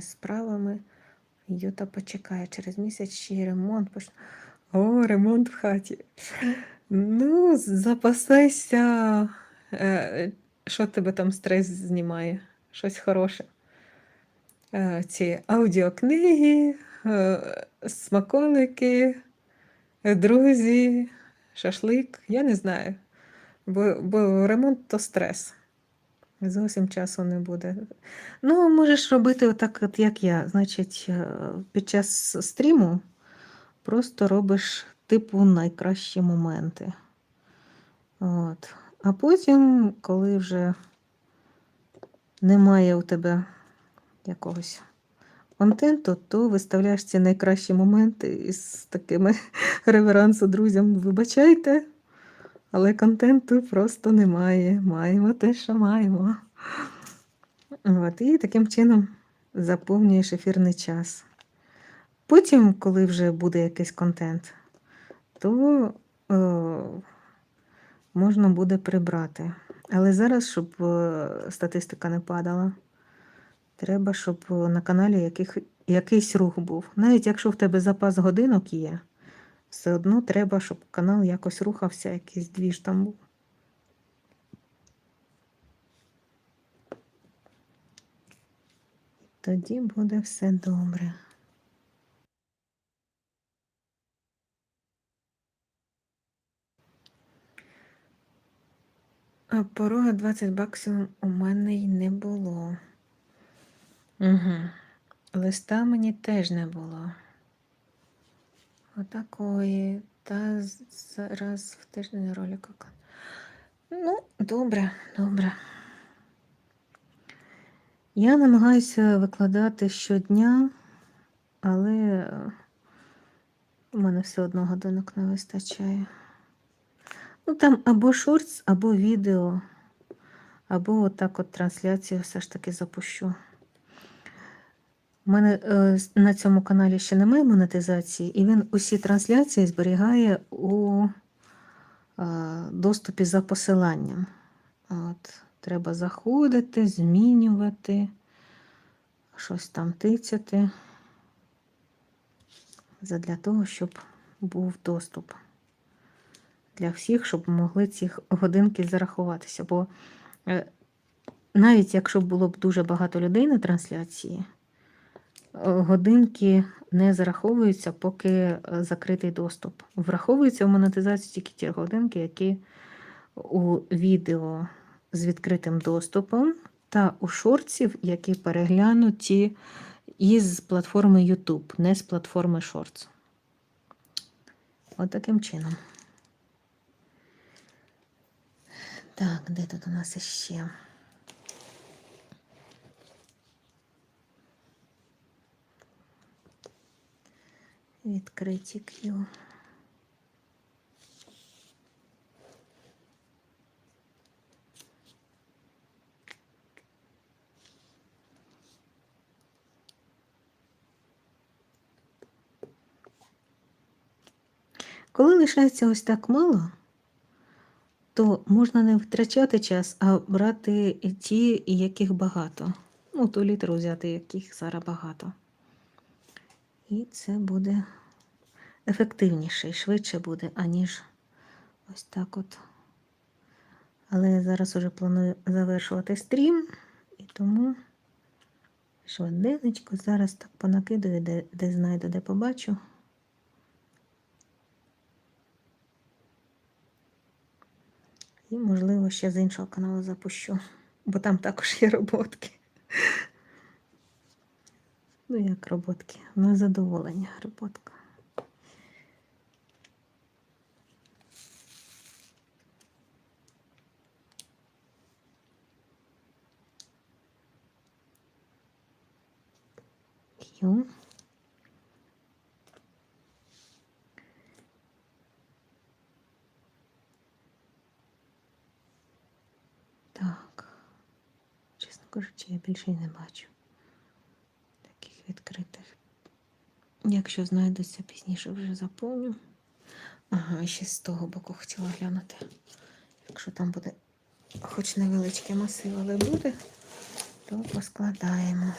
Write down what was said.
справами. Юта почекає через місяць ще ремонт. О, ремонт в хаті. Ну, запасайся. Е, Що тебе там стрес знімає? Щось хороше. Е, Ці аудіокниги, е, смаколики, друзі, шашлик. Я не знаю. Бо, бо ремонт то стрес. Зовсім часу не буде. Ну, можеш робити отак, от як я. Значить, е, під час стріму просто робиш типу найкращі моменти. От. А потім, коли вже немає у тебе якогось контенту, то виставляєш ці найкращі моменти із такими реверансу друзям. Вибачайте, але контенту просто немає. Маємо те, що маємо. От, і таким чином заповнюєш ефірний час. Потім, коли вже буде якийсь контент, то е, можна буде прибрати. Але зараз, щоб е, статистика не падала, треба, щоб на каналі яких, якийсь рух був. Навіть якщо в тебе запас годинок є, все одно треба, щоб канал якось рухався, якийсь двіж там був. Тоді буде все добре. А порога 20 баксів у мене й не було. Угу. Листа мені теж не було. Отакої. Та раз в тиждень ролика. Ну, добре, добре. Я намагаюся викладати щодня, але е, у мене все одно годинок не вистачає. Ну, там або шортс, або відео, або отак от трансляцію все ж таки запущу. У мене е, на цьому каналі ще немає монетизації, і він усі трансляції зберігає у е, доступі за посиланням. От, треба заходити, змінювати, щось там тицяти. Задля того, щоб був доступ для всіх, щоб могли ці годинки зарахуватися. Бо е, навіть якщо було б дуже багато людей на трансляції, годинки не зараховуються, поки е, закритий доступ. Враховуються в монетизацію тільки ті годинки, які у відео з відкритим доступом, та у шортсів, які переглянуті із платформи YouTube, не з платформи Shorts. От таким чином. Так, де тут у нас іще? Відкриті Q. Коли лишається ось так мало, то можна не втрачати час, а брати ті, яких багато. Ну, ту літеру взяти, яких зараз багато. І це буде ефективніше і швидше буде, аніж ось так от. Але я зараз уже планую завершувати стрім, і тому швиденечко зараз так понакидаю, де, де знайду, де побачу. І, можливо, ще з іншого каналу запущу, бо там також є роботки. Ну, як роботки, на задоволення роботка. Q. Так. Чесно кажучи, я більше й не бачу відкритих. Якщо знайдуться пізніше, вже заповню. Ага, ще з того боку хотіла глянути. Якщо там буде хоч невеличкий масив, але буде, то поскладаємо.